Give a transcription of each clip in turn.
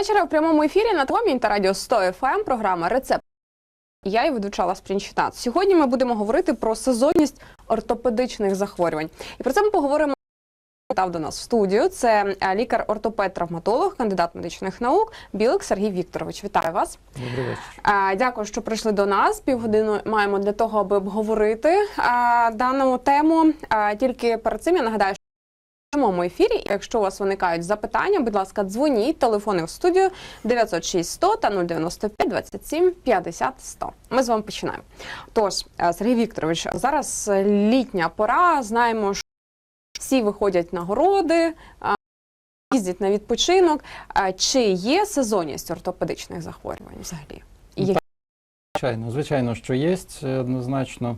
вечора в прямому ефірі на Томі та радіо 100 FM програма Рецепт. Я і ведуча Алла Спрінчита. Сьогодні ми будемо говорити про сезонність ортопедичних захворювань. І про це ми поговоримо. Став до нас в студію. Це е, лікар-ортопед-травматолог, кандидат медичних наук Білик Сергій Вікторович. Вітаю вас. Добрий вечір. Е, Дякую, що прийшли до нас. Півгодини маємо для того, аби обговорити е, дану тему. Тільки перед цим я нагадаю, прямому ефірі, якщо у вас виникають запитання, будь ласка, дзвоніть. Телефони в студію 906 100 та 095 27 50 100. Ми з вами починаємо. Тож, е, Сергій Вікторович, зараз літня пора. Знаємо, що всі виходять на городи, е, їздять на відпочинок. Е, Чи є сезонність ортопедичних захворювань взагалі? І які Звичайно, звичайно, що є однозначно.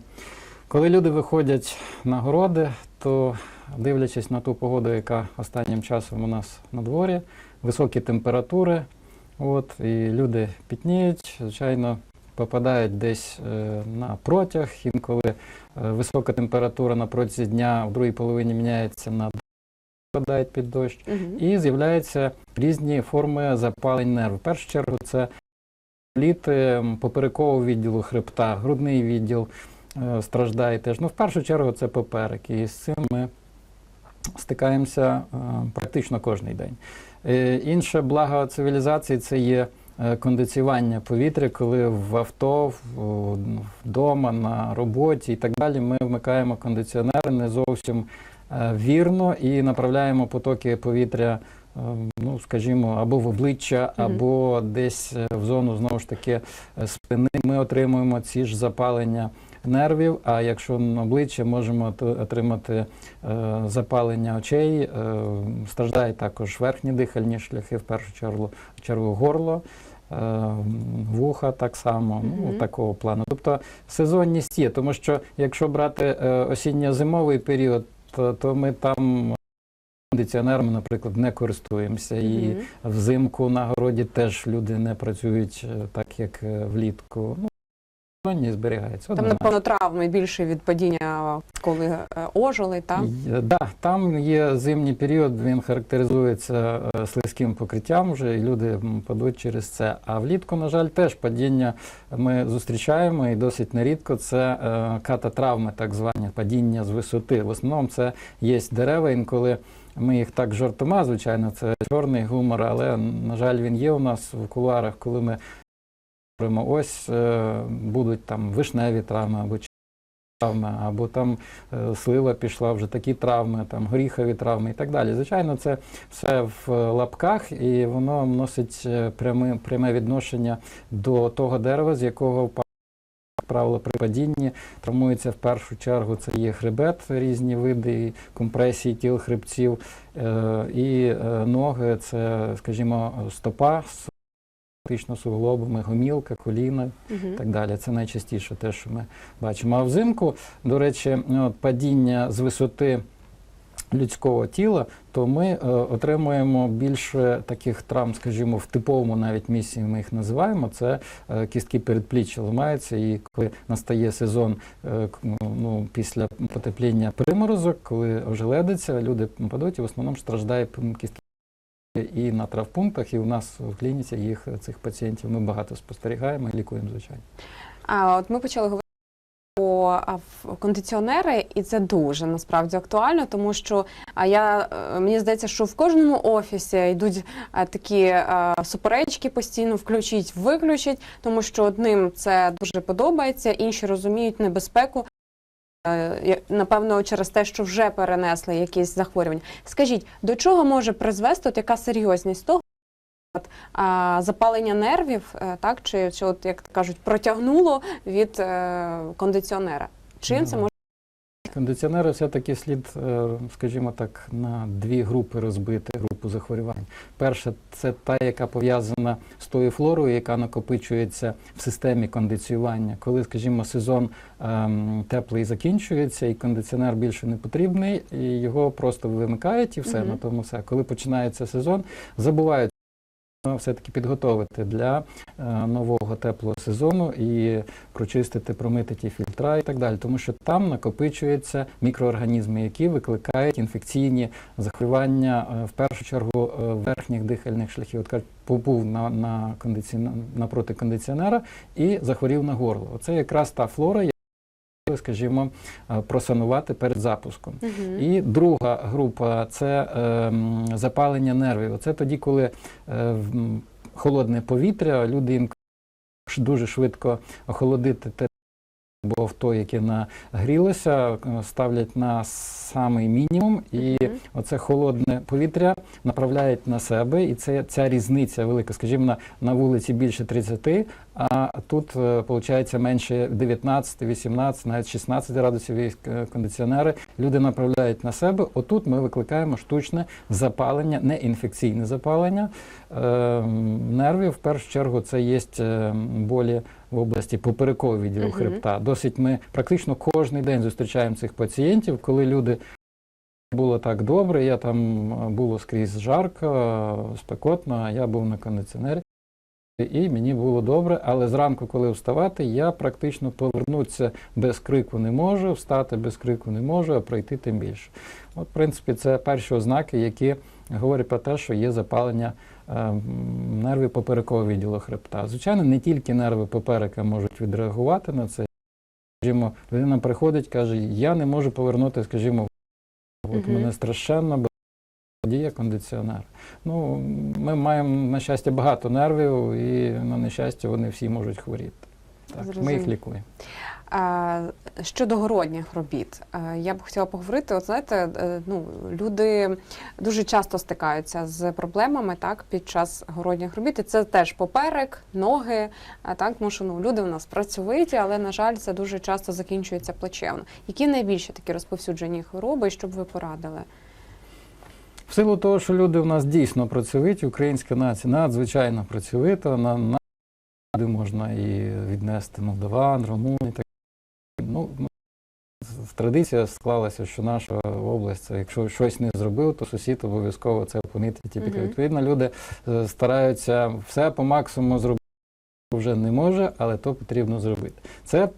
Коли люди виходять на городи, то дивлячись на ту погоду, яка останнім часом у нас на дворі, високі температури, от, і люди пітніють, звичайно, попадають десь е, на протяг. Інколи е, висока температура на протязі дня в другій половині міняється на попадають під дощ. Мгм. І з'являються різні форми запалень нерв. В першу чергу це літи поперекового відділу хребта, грудний відділ е, страждає теж. Ну, в першу чергу це поперек. І з цим ми стикаємося е, практично кожен день. Е, інше благо цивілізації це є е, кондиціювання повітря, коли в авто, вдома, на роботі і так далі ми вмикаємо кондиціонери не зовсім вірно і направляємо потоки повітря, ну скажімо, або в обличчя, або десь в зону знову ж таки спини. Ми отримуємо ці ж запалення нервів. А якщо на обличчя можемо от- отримати е, запалення очей, е, страждають також верхні дихальні шляхи, в першу чергу, чергу горло. е, Вуха так само, ну Мгм. такого плану. Тобто сезонність є, тому що якщо брати осінньо-зимовий період, то, то ми там кондиціонерами, наприклад, не користуємося. І взимку на городі теж люди не працюють так, як влітку. Ну, сезонність зберігається. Там, однозначно. напевно, травми більше від падіння, коли е, ожили, так? Й- Да, там є зимній період, він характеризується е, слизьким покриттям вже, і люди падуть через це. А влітку, на жаль, теж падіння ми зустрічаємо і досить нерідко це е, кататравми, так звані падіння з висоти. В основному це є дерева, інколи ми їх так жартома, звичайно, це чорний гумор, але, на жаль, він є у нас в кулуарах, коли ми ось е, будуть там вишневі травми або травми, або там е, слива пішла, вже такі травми, там горіхові травми і так далі. Звичайно, це все в лапках, і воно носить е, пряме, пряме відношення до того дерева, з якого па- як правило, при падінні травмується в першу чергу. Це є хребет, різні види компресії тіл хребців, е, і е, ноги, це, скажімо, стопа фактично суглобами, гомілка, коліна Мгм. так далі. Це найчастіше те, що ми бачимо. А взимку, до речі, от, падіння з висоти людського тіла, то ми е, отримуємо більше таких травм, скажімо, в типовому навіть місці ми їх називаємо. Це е, кістки передпліччя ламаються, і коли настає сезон е, к- ну, після потепління приморозок, коли ожеледиться, люди падуть і в основному страждає кістки. І на травпунктах, і у нас в клініці їх цих пацієнтів ми багато спостерігаємо і лікуємо, звичайно. А от ми почали говорити про кондиціонери, і це дуже насправді актуально, тому що я е, мені здається, що в кожному офісі йдуть такі суперечки постійно, включіть, виключіть, тому що одним це дуже подобається, інші розуміють небезпеку. Е, Напевно, через те, що вже перенесли якісь захворювання. Скажіть, до чого може призвести от яка серйозність того? От, а, запалення нервів, е, так чи, чи от як кажуть, протягнуло від е, кондиціонера. Чим це Ну, може Кондиціонери все-таки слід, е, скажімо так, на дві групи розбити групу захворювань. Перша це та, яка пов'язана з тою флорою, яка накопичується в системі кондиціювання. Коли, скажімо, сезон ем, теплий закінчується, і кондиціонер більше не потрібний, і його просто вимикають, і все Мгм. на тому все. Коли починається сезон, забувають. Все-таки підготовити для е, нового теплого сезону і прочистити, промити ті фільтра і так далі, тому що там накопичуються мікроорганізми, які викликають інфекційні захворювання е, в першу чергу е, верхніх дихальних шляхів. От побув на, на кондиціонер, напроти кондиціонера і захворів на горло. Оце якраз та флора, яку, скажімо, е, просанувати перед запуском. Мгм. І друга група це ем, запалення нервів. Це тоді, коли е, холодне повітря, люди інколи дуже швидко охолодити те або авто, яке нагрілося, е, ставлять на самий мінімум, і Мгм. оце холодне повітря направляють на себе, і це ця різниця велика. Скажімо, на, на вулиці більше 30, а тут виходить менше 19, 18, навіть 16 градусів є е, кондиціонери. Люди направляють на себе. Отут ми викликаємо штучне запалення, не інфекційне запалення е, нервів. В першу чергу це є е, болі в області поперекового відділу Мгм. хребта. Досить ми практично кожен день зустрічаємо цих пацієнтів, коли люди. Було так добре, я там е, було скрізь жарко, е, спекотно, а я був на кондиціонері. І мені було добре, але зранку, коли вставати, я практично повернутися без крику не можу, встати без крику не можу, а пройти тим більше. От, в принципі, це перші ознаки, які говорять про те, що є запалення е, нервів поперекового відділу хребта. Звичайно, не тільки нерви поперека можуть відреагувати на це. Скажімо, людина приходить, каже, я не можу повернути, скажімо, от мене страшенно діє кондиціонер. Ну, ми маємо, на щастя, багато нервів, і на нещастя вони всі можуть хворіти. Так, ми їх лікуємо. А, Щодо городніх робіт, я б хотіла поговорити. От знаєте, е, ну люди дуже часто стикаються з проблемами так під час городніх робіт. І це теж поперек, ноги. Так, тому що ну люди у нас працьовиті, але на жаль, це дуже часто закінчується плачевно. Які найбільше такі розповсюджені хвороби, і що б ви порадили? В силу того, що люди в нас дійсно працьовиті, українська нація надзвичайно працьовита, на, на люди можна і віднести молдаван, румун і так. Ну, ну, традиція склалася, що наша область, якщо щось не зробив, то сусід обов'язково це помітить. Тільки Мгм. відповідно люди е, стараються все по максимуму зробити. Вже не може, але то потрібно зробити. Це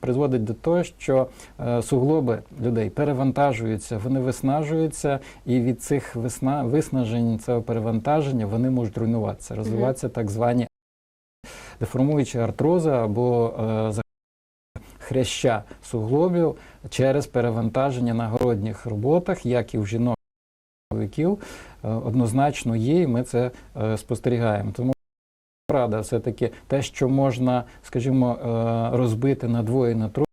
призводить до того, що е, суглоби людей перевантажуються, вони виснажуються, і від цих висна, виснажень, цього перевантаження, вони можуть руйнуватися, розвиватися так звані деформуючі артрози або е, хряща суглобів через перевантаження на городніх роботах, як і в жінок е, однозначно є, і ми це спостерігаємо. Тому Рада все-таки те, що можна, скажімо, е, розбити на двоє, на троє,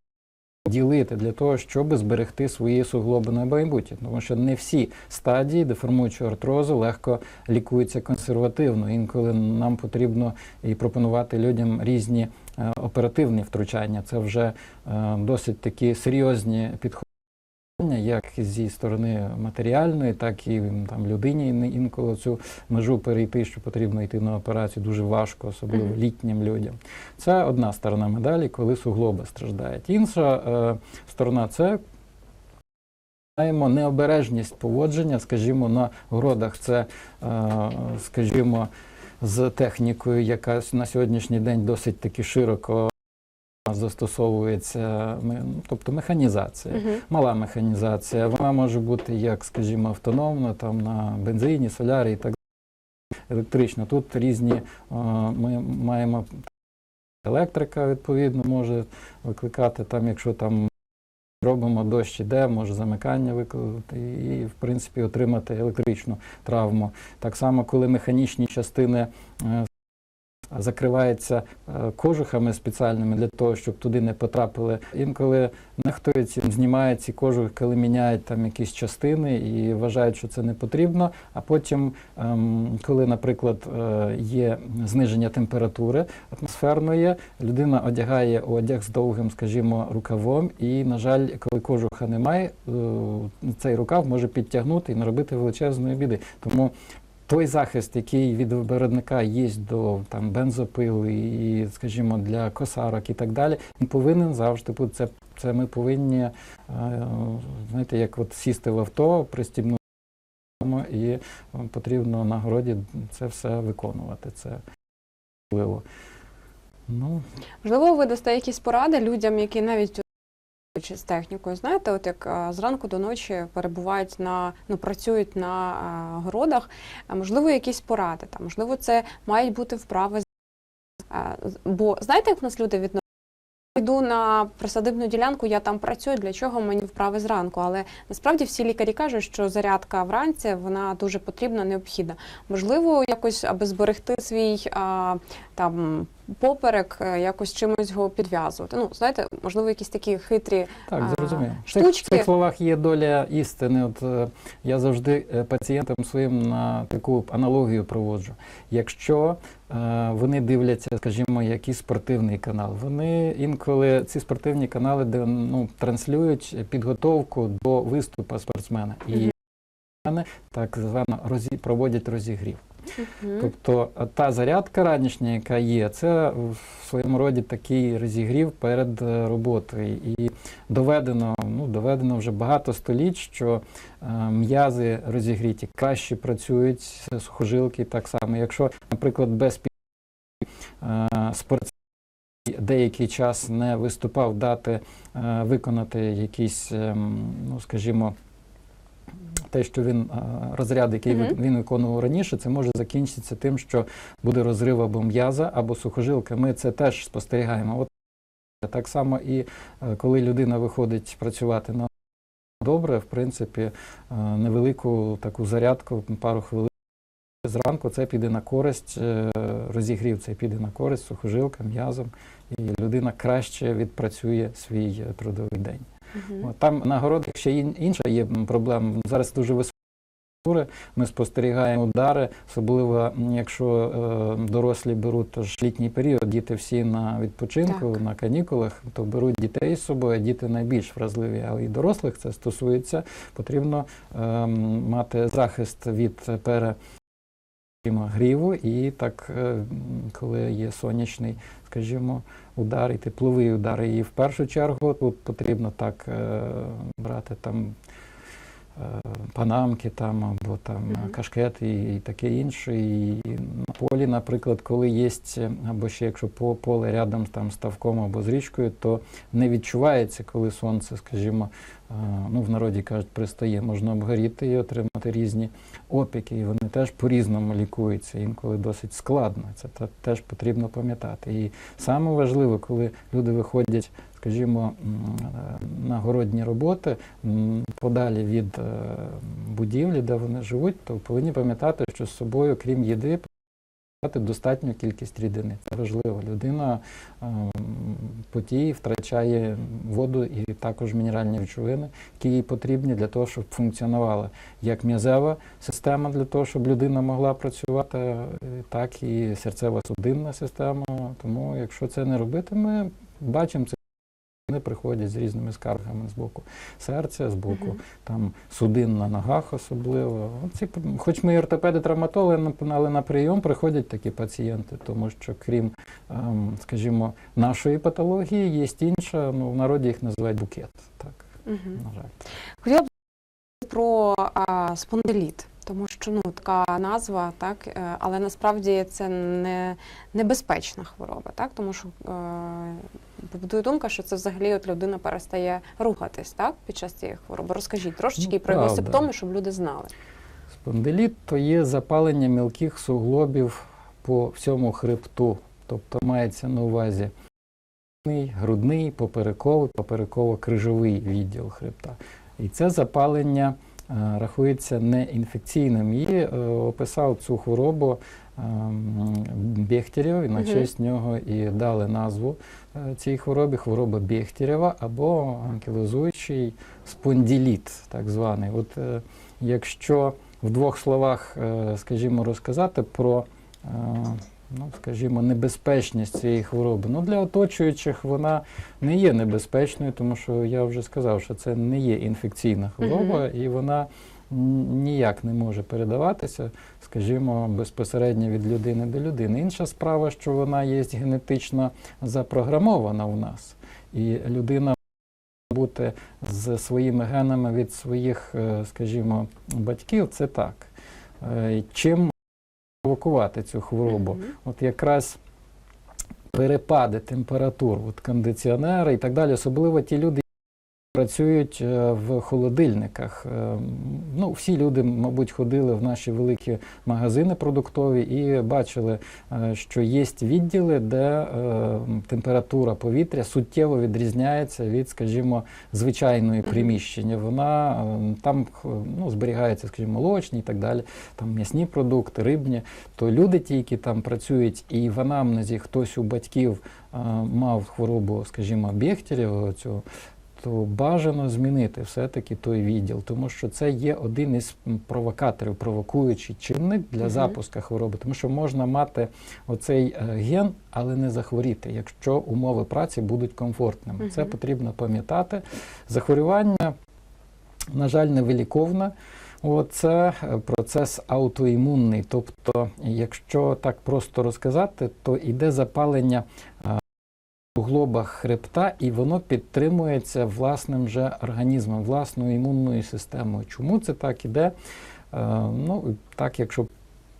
ділити для того, щоб зберегти свої суглоби на майбутнє. Тому що не всі стадії деформуючого артрозу легко лікуються консервативно. Інколи нам потрібно і пропонувати людям різні е, оперативні втручання. Це вже е, досить такі серйозні підходи. Як зі сторони матеріальної, так і там людині інколи цю межу перейти, що потрібно йти на операцію, дуже важко, особливо Мгм. літнім людям. Це одна сторона медалі, коли суглоби страждають. Інша е, сторона це маємо необережність поводження, скажімо, на городах. Це, е, скажімо, з технікою, яка на сьогоднішній день досить таки широко застосовується, тобто механізація. Мгм. Мала механізація, вона може бути як, скажімо, автономна, там на бензині, солярі і так далі. Електрично. Тут різні е, ми маємо електрика, відповідно, може викликати там, якщо там робимо дощ іде, може замикання викликати і, в принципі, отримати електричну травму. Так само, коли механічні частини закриваються е, кожухами спеціальними для того, щоб туди не потрапили. Інколи нехтують знімають ці кожухи, коли міняють там якісь частини і вважають, що це не потрібно. А потім, ем, коли, наприклад, е, є зниження температури атмосферної, людина одягає одяг з довгим, скажімо, рукавом, і, на жаль, коли кожуха немає, е, цей рукав може підтягнути і наробити величезної біди. Тому той захист, який від виробника є до там бензопил і, скажімо, для косарок і так далі, він повинен завжди бути. Це, це ми повинні, е, знаєте, як от сісти в авто, пристібнути і е, потрібно на городі це все виконувати. Це важливо. Ну, Можливо, ви дасте якісь поради людям, які навіть з технікою, знаєте, от як зранку до ночі перебувають на ну працюють на городах. Можливо, якісь поради там, можливо, це мають бути вправи. бо знаєте, як в нас люди відносяться? Йду на присадибну ділянку, я там працюю. Для чого мені вправи зранку? Але насправді всі лікарі кажуть, що зарядка вранці вона дуже потрібна, необхідна. Можливо, якось аби зберегти свій а, там поперек, е, якось чимось його підв'язувати. Ну, знаєте, можливо, якісь такі хитрі. Так, зрозуміло. В цих, в цих словах є доля істини. От е, я завжди е, пацієнтам своїм на таку аналогію проводжу. Якщо вони дивляться, скажімо, якийсь спортивний канал, вони інколи ці спортивні канали де, ну, транслюють підготовку до виступу спортсмена. І вони так звано розі, проводять розігрів. Мгм. Тобто та зарядка ранішня, яка є, це в своєму роді такий розігрів перед е, роботою. І доведено, ну, доведено вже багато століть, що е, м'язи розігріті краще працюють, сухожилки так само. Якщо, наприклад, без пі- е, спортсмен деякий час не виступав дати е, виконати якийсь, ем, ну скажімо, те, що він е, розряд, який Мгм. він- він виконував раніше, це може закінчитися тим, що буде розрив або м'яза, або сухожилка. Ми це теж спостерігаємо. От так само і е, коли людина виходить працювати на добре, в принципі, е, невелику таку зарядку, пару хвилин. Зранку це піде на користь, розігрів це піде на користь сухожилкам, м'язам, і людина краще відпрацює свій трудовий день. От Там на городах ще інша є проблема. Зараз дуже температури, Ми спостерігаємо удари, особливо якщо е, дорослі беруть літній період, діти всі на відпочинку, Так. на канікулах, то беруть дітей з собою. а Діти найбільш вразливі, але і дорослих це стосується. Потрібно е, мати захист від пере скажімо, гріву, і так, е, коли є сонячний, скажімо, удар і тепловий удар. І в першу чергу тут потрібно так е, брати там панамки там або там кашкет і, і таке інше. І на полі, наприклад, коли є, або ще якщо по поле рядом там з ставком або з річкою, то не відчувається, коли сонце, скажімо, е, ну в народі кажуть, пристає, можна обгоріти і отримати різні опіки, і вони теж по-різному лікуються, інколи досить складно. Це те- теж потрібно пам'ятати. І саме важливо, коли люди виходять, скажімо, е, на городні роботи подалі від е, будівлі, де вони живуть, то повинні пам'ятати, що з собою, крім їди, достатню кількість рідини. Це важливо. Людина ем, потіє, втрачає воду і також мінеральні речовини, які їй потрібні для того, щоб функціонувала як м'язева система, для того, щоб людина могла працювати, е, так і серцево-судинна система. Тому, якщо це не робити, ми бачимо це. Вони приходять з різними скаргами з боку серця, з боку там судин на ногах особливо. Ці, хоч ми ортопеди травматологи, але на прийом приходять такі пацієнти, тому що крім, ем, скажімо, нашої патології, є інша, ну в народі їх називають букет. Так, Мгм. на жаль. Хотіла б про а, спондиліт, тому що ну така назва, так, е, але насправді це не небезпечна хвороба, так, тому що е, побудує думка, що це взагалі от людина перестає рухатись, так, під час цієї хвороби. Розкажіть трошечки Ну, про його симптоми, щоб люди знали. Спондиліт то є запалення мілких суглобів по всьому хребту, тобто мається на увазі грудний, поперековий, попереково-крижовий відділ хребта. І це запалення е, рахується неінфекційним. І е, описав цю хворобу ем, Бехтерєв, і на честь нього і дали назву е, цій хворобі хвороба Бехтерєва або анкілозуючий спондиліт, так званий. От е, якщо в двох словах, е, скажімо, розказати про, е, ну, скажімо, небезпечність цієї хвороби. Ну, для оточуючих вона не є небезпечною, тому що я вже сказав, що це не є інфекційна хвороба, і вона ніяк не може передаватися, скажімо, безпосередньо від людини до людини. Інша справа, що вона є генетично запрограмована у нас, і людина бути з своїми генами від своїх, е, скажімо, батьків, це так. Е, Чим провокувати цю хворобу? От якраз перепади температур, от кондиціонери і так далі, особливо ті люди, працюють е, в холодильниках. Е, Ну, всі люди, мабуть, ходили в наші великі магазини продуктові і бачили, е, що є відділи, де температура повітря суттєво відрізняється від, скажімо, звичайної приміщення. Вона там ну, зберігається, скажімо, молочні і так далі, там м'ясні продукти, рибні. То люди, ті, які там працюють, і в анамнезі хтось у батьків мав хворобу, скажімо, Бехтерєва, цю, то бажано змінити все-таки той відділ, тому що це є один із провокаторів, провокуючий чинник для Мгм. запуска хвороби, тому що можна мати оцей е, ген, але не захворіти, якщо умови праці будуть комфортними. Це потрібно пам'ятати. Захворювання, на жаль, невиліковне. От Це е, процес аутоімунний. Тобто, якщо так просто розказати, то йде запалення а, у глобах хребта, і воно підтримується власним же організмом, власною імунною системою. Чому це так іде? Е, Ну, так, якщо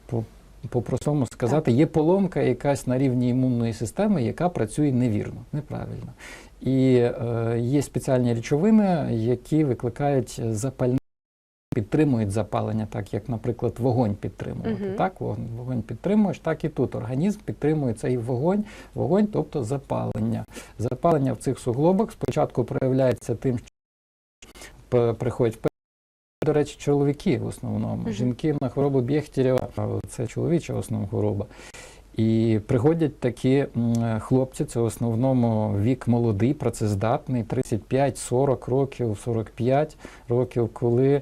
по- по-простому сказати, є поломка якась на рівні імунної системи, яка працює невірно, неправильно. І е, є спеціальні речовини, які викликають запальне, підтримують запалення, так як, наприклад, вогонь підтримувати. Мгм. Так, вогонь, вогонь підтримуєш, так і тут організм підтримує цей вогонь, вогонь, тобто запалення. Запалення в цих суглобах спочатку проявляється тим, що приходять до речі, чоловіки в основному. Мгм. Жінки на хворобу Бєхтєрєва, це чоловіча в основному хвороба. І приходять такі хлопці, це в основному вік молодий, працездатний, 35-40 років, 45 років, коли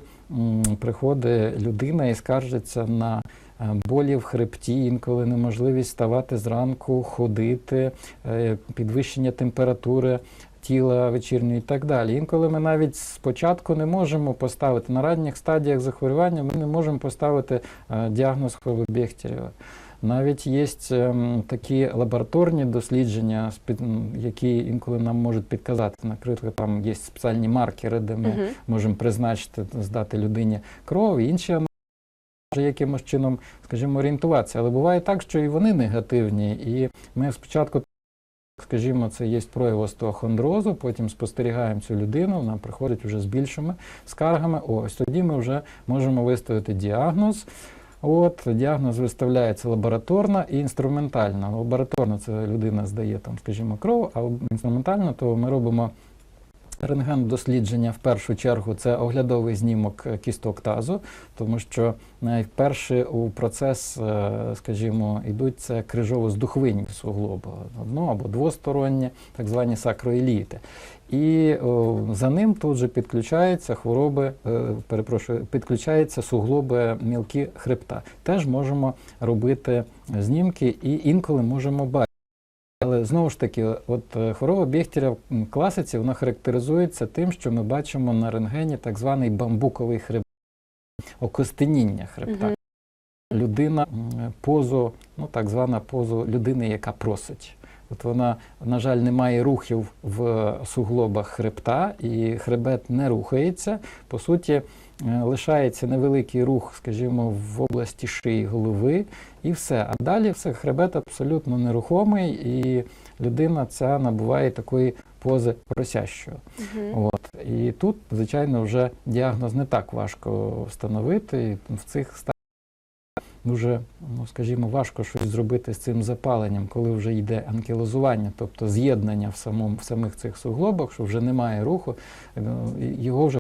приходить людина і скаржиться на е, болі в хребті, інколи неможливість ставати зранку, ходити, е, підвищення температури тіла вечірньої і так далі. Інколи ми навіть спочатку не можемо поставити на ранніх стадіях захворювання, ми не можемо поставити е, діагноз хвороби Бехтерєва. Навіть є ем, такі лабораторні дослідження, які інколи нам можуть підказати. Наприклад, там є спеціальні маркери, де ми Мгм. можемо призначити, здати людині кров, і інші може якимось чином, скажімо, орієнтуватися. Але буває так, що і вони негативні. І ми спочатку, скажімо, це є прояв остеохондрозу, потім спостерігаємо цю людину, вона приходить вже з більшими скаргами. Ось тоді ми вже можемо виставити діагноз. От діагноз виставляється лабораторно і інструментально. Лабораторно це людина здає там, скажімо, кров, а інструментально то ми робимо рентген дослідження в першу чергу це оглядовий знімок е, кісток тазу, тому що найперше у процес, е, скажімо, йдуть це крижово-здухвинні суглоби, одно або двосторонні, так звані сакроеліти. І о, за ним тут же підключаються хвороби, е, перепрошую, підключаються суглоби мілкі хребта. Теж можемо робити знімки і інколи можемо бачити. Але знову ж таки, от е, хвороба Бехтеря в класиці вона характеризується тим, що ми бачимо на рентгені так званий бамбуковий хребет, окостеніння хребта. Мгм. Людина позу, ну так звана позу людини, яка просить. От вона, на жаль, не має рухів в суглобах хребта, і хребет не рухається. По суті, лишається невеликий рух, скажімо, в області шиї голови, і все. А далі все хребет абсолютно нерухомий, і людина ця набуває такої пози просящого. Мгм. От. І тут, звичайно, вже діагноз не так важко встановити. І в цих стадіях дуже, ну скажімо, важко щось зробити з цим запаленням, коли вже йде анкілозування, тобто з'єднання в самому в самих цих суглобах, що вже немає руху, е, його вже.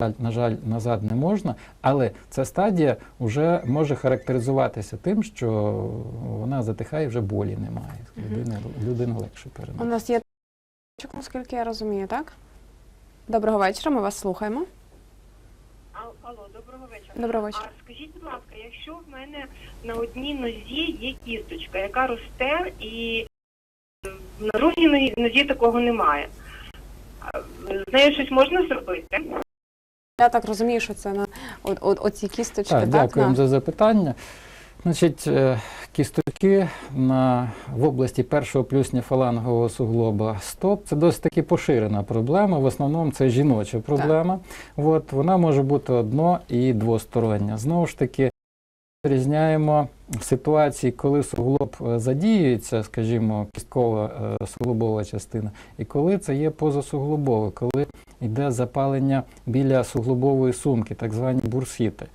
На жаль- На жаль, назад не можна, але ця стадія вже може характеризуватися тим, що вона затихає, вже болі немає. Людина, людина легше У нас є наскільки я розумію, так? Доброго вечора, ми вас слухаємо. Ал- Алло, доброго вечора. Доброго вечора. А скажіть, будь ласка, якщо в мене на одній нозі є кісточка, яка росте, і е, на другій нозі такого немає. З нею щось можна зробити? Я так розумію, що це на оці кісточки, Так, так? дякуємо на... за запитання. Значить, е, кісточки на, в області першого плюсня фалангового суглоба стоп це досить таки поширена проблема. В основному це жіноча проблема. От, вона може бути одно- і двостороння. Знову ж таки, Різняємо ситуації, коли суглоб е, задіюється, скажімо, кісткова е, суглобова частина, і коли це є позасуглобове, коли йде запалення біля суглобової сумки, так звані бурсіти.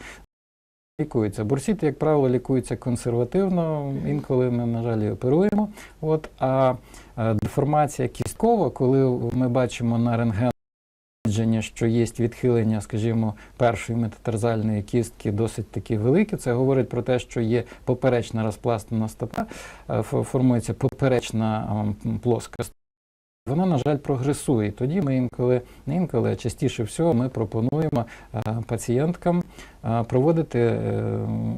Лікуються. Бурсіти, як правило, лікуються консервативно, інколи ми, на жаль, оперуємо. От, а е, деформація кісткова, коли ми бачимо на рентген дослідження, що є відхилення, скажімо, першої метатарзальної кістки досить такі великі. Це говорить про те, що є поперечна розпластана стопа, е, формується поперечна плоска стопа. Вона, на жаль, прогресує. Тоді ми інколи, не інколи, а частіше всього ми пропонуємо е, пацієнткам е, проводити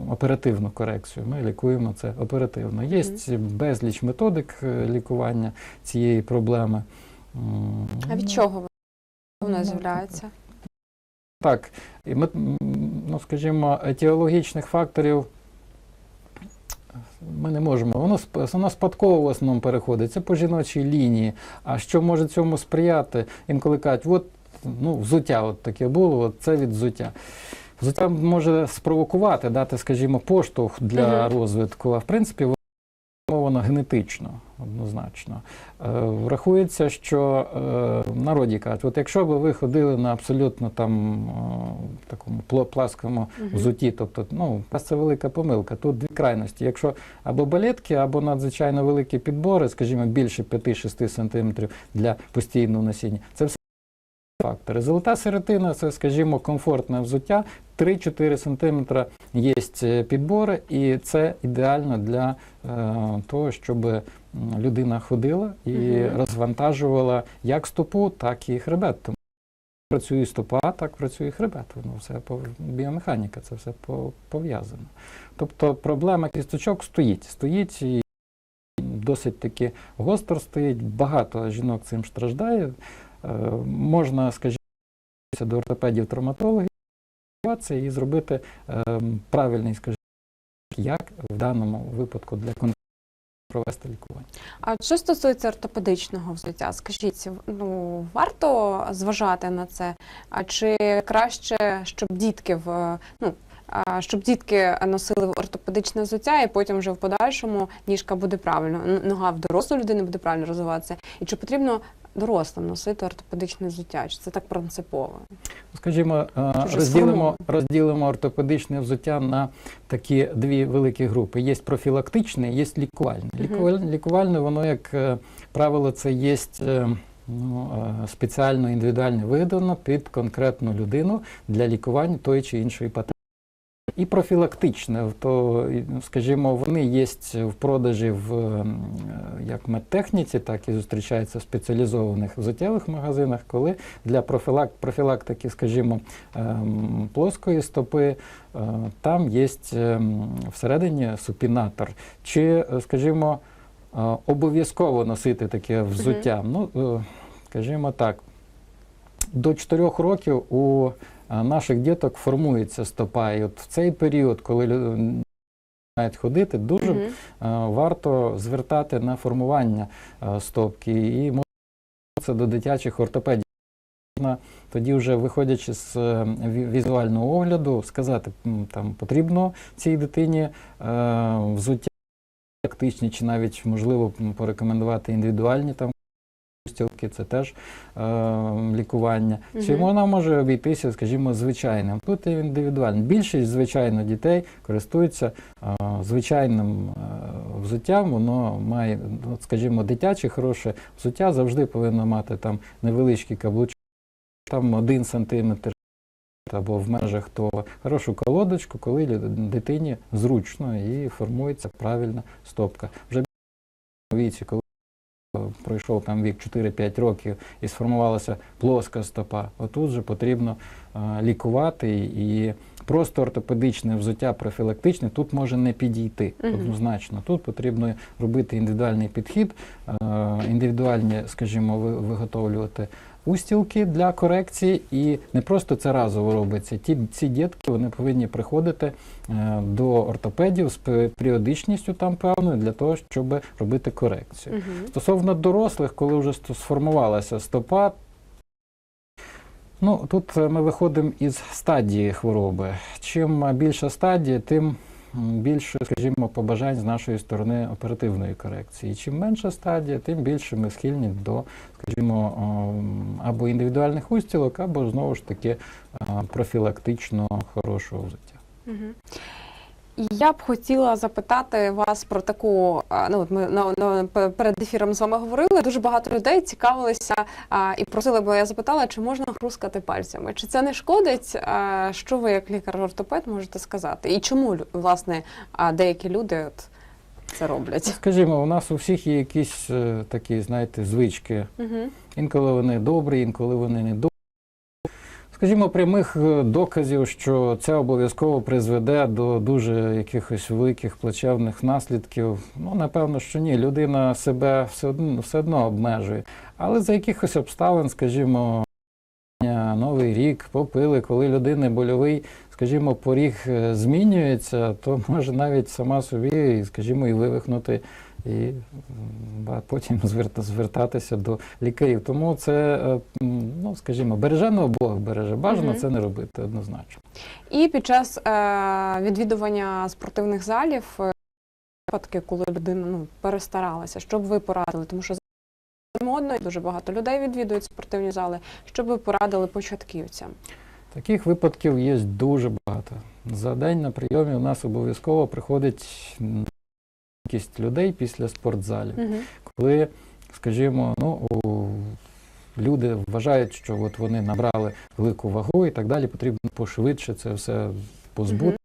оперативну корекцію. Ми лікуємо це оперативно. Є безліч методик лікування цієї проблеми. А від чого вона з'являється? так, і ми, ну, скажімо, етіологічних факторів ми не можемо. Воно, воно спадково в основному переходить. Це по жіночій лінії. А що може цьому сприяти? Інколи кажуть, от ну, взуття от таке було, от це від взуття. Взуття може спровокувати, дати, скажімо, поштовх для розвитку, а в принципі воно генетично, однозначно. Е, Врахується, що е, в народі кажуть, от якщо б ви ходили на абсолютно там е, такому пласкому взуті, тобто, ну, це велика помилка. Тут дві крайності. Якщо або балетки, або надзвичайно великі підбори, скажімо, більше 5-6 см для постійного носіння, це все фактори. Золота середина це, скажімо, комфортне взуття. 3-4 см є підбори, і це ідеально для е, того, щоб людина ходила і Мгм. розвантажувала як стопу, так і хребет. Тому працює стопа, так працює хребет. Воно все біомеханіка, це все по- пов'язано. Тобто проблема кісточок стоїть. Стоїть і досить таки гостро стоїть. Багато жінок цим страждає. Е, Можна, скажімо, до ортопедів травматологів і зробити е, правильний, скажімо, як в даному випадку для кон- провести лікування. А що стосується ортопедичного взуття, скажіть, ну варто зважати на це? А чи краще, щоб дітки в ну щоб дітки носили ортопедичне взуття, і потім вже в подальшому ніжка буде правильно, нога в дорослої людини буде правильно розвиватися? І чи потрібно дорослим носити ортопедичне взуття? Чи це так принципово? Скажімо, е, розділимо, розділимо ортопедичне взуття на такі дві великі групи. Є профілактичне, є лікувальне. Мгм. Лікуваль- Лікувальне, воно, як е, правило, це є е, ну, спеціально індивідуально видано під конкретну людину для лікування тої чи іншої патології. І профілактичне, то, ну, скажімо, вони є в продажі в ем, е, як медтехніці, так і зустрічаються в спеціалізованих взуттєвих магазинах, коли для профілак, профілактики, скажімо, ем, плоскої стопи, е, там є ем, всередині супінатор. Чи, е, скажімо, обов'язково носити таке взуття? Ну, е, скажімо так, до 4 років у наших діток формується стопа. І от в цей період, коли лю- починають ходити, дуже Мгм. е, варто звертати на формування е, стопки і можна це до дитячих ортопедів. Можна тоді вже виходячи з е, візуального огляду, сказати, там потрібно цій дитині взуття тактичні, чи навіть можливо порекомендувати індивідуальні там стілки, це теж е, лікування. Чи Мгм. вона може обійтися, скажімо, звичайним. Тут індивідуально. Більшість, звичайно, дітей користуються е, звичайним е, взуттям. Воно має, от, скажімо, дитяче хороше взуття завжди повинно мати там невеличкий каблучок, там один сантиметр. Або в межах того хорошу колодочку, коли дитині зручно і формується правильна стопка. Вже віці, коли пройшов там вік 4-5 років і сформувалася плоска стопа, отут же потрібно е, лікувати і просто ортопедичне взуття профілактичне тут може не підійти однозначно. Тут потрібно робити індивідуальний підхід, е, індивідуальні, скажімо, виготовлювати устілки для корекції, і не просто це разово робиться. Ті ці дітки вони повинні приходити е, до ортопедів з періодичністю там певною для того, щоб робити корекцію. Мгм. Стосовно дорослих, коли вже сформувалася стопа, ну тут е, ми виходимо із стадії хвороби. Чим більша стадія, тим більше, скажімо, побажань з нашої сторони оперативної корекції. Чим менша стадія, тим більше ми схильні до, скажімо, або індивідуальних устілок, або знову ж таки профілактично хорошого взуття. Мгм. І Я б хотіла запитати вас про таку. Ну от ми на, на перед ефіром з вами говорили. Дуже багато людей цікавилися а, і просили, бо я запитала, чи можна хрускати пальцями. Чи це не шкодить? А, що ви, як лікар-ортопед, можете сказати? І чому власне а, деякі люди от це роблять? Скажімо, у нас у всіх є якісь е, такі, знаєте, звички. Угу. Інколи вони добрі, інколи вони не добрі. Скажімо, прямих е, доказів, що це обов'язково призведе до дуже якихось великих плачевних наслідків. Ну, напевно, що ні. Людина себе все одно, все одно обмежує. Але за якихось обставин, скажімо, Новий рік попили, коли людини больовий, скажімо, поріг е, змінюється, то може навіть сама собі, скажімо, і вивихнути, і потім зверта- звертатися до лікарів. Тому це, е, ну скажімо, береженого Бог береже. Бажано це не робити однозначно. І під час е, відвідування спортивних залів е, випадки, коли людина ну, перестаралася, що б ви порадили? Тому що модно, і дуже багато людей відвідують спортивні зали. Що б ви порадили початківцям? Таких випадків є дуже багато. За день на прийомі у нас обов'язково приходить кількість людей після спортзалів. Угу. коли, скажімо, ну, люди вважають, що от вони набрали велику вагу і так далі, потрібно пошвидше це все позбути.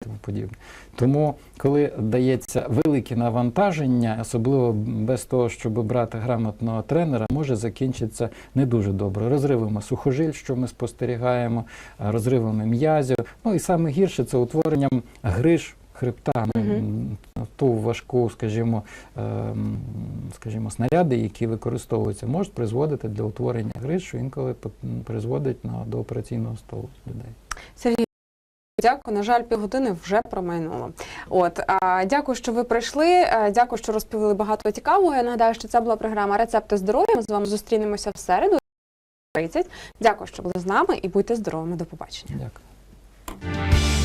І Тому подібне. Тому, коли дається велике навантаження, особливо без того, щоб брати грамотного тренера, може закінчитися не дуже добре. Розривами сухожиль, що ми спостерігаємо, розривами м'язів. Ну і саме гірше це утворенням гриж хребта. Ну, Мгм. м, Ту важку, скажімо, ем, скажімо, снаряди, які використовуються, можуть призводити для утворення гриж, що інколи призводить на, до операційного столу людей. Сергій. Дякую. На жаль, півгодини вже промайнуло. От а, дякую, що ви прийшли. а, Дякую, що розповіли багато цікавого. Я нагадаю, що це була програма Рецепти здоров'я. Ми з вами зустрінемося в середу. 30. Дякую, що були з нами і будьте здоровими. До побачення. Дякую.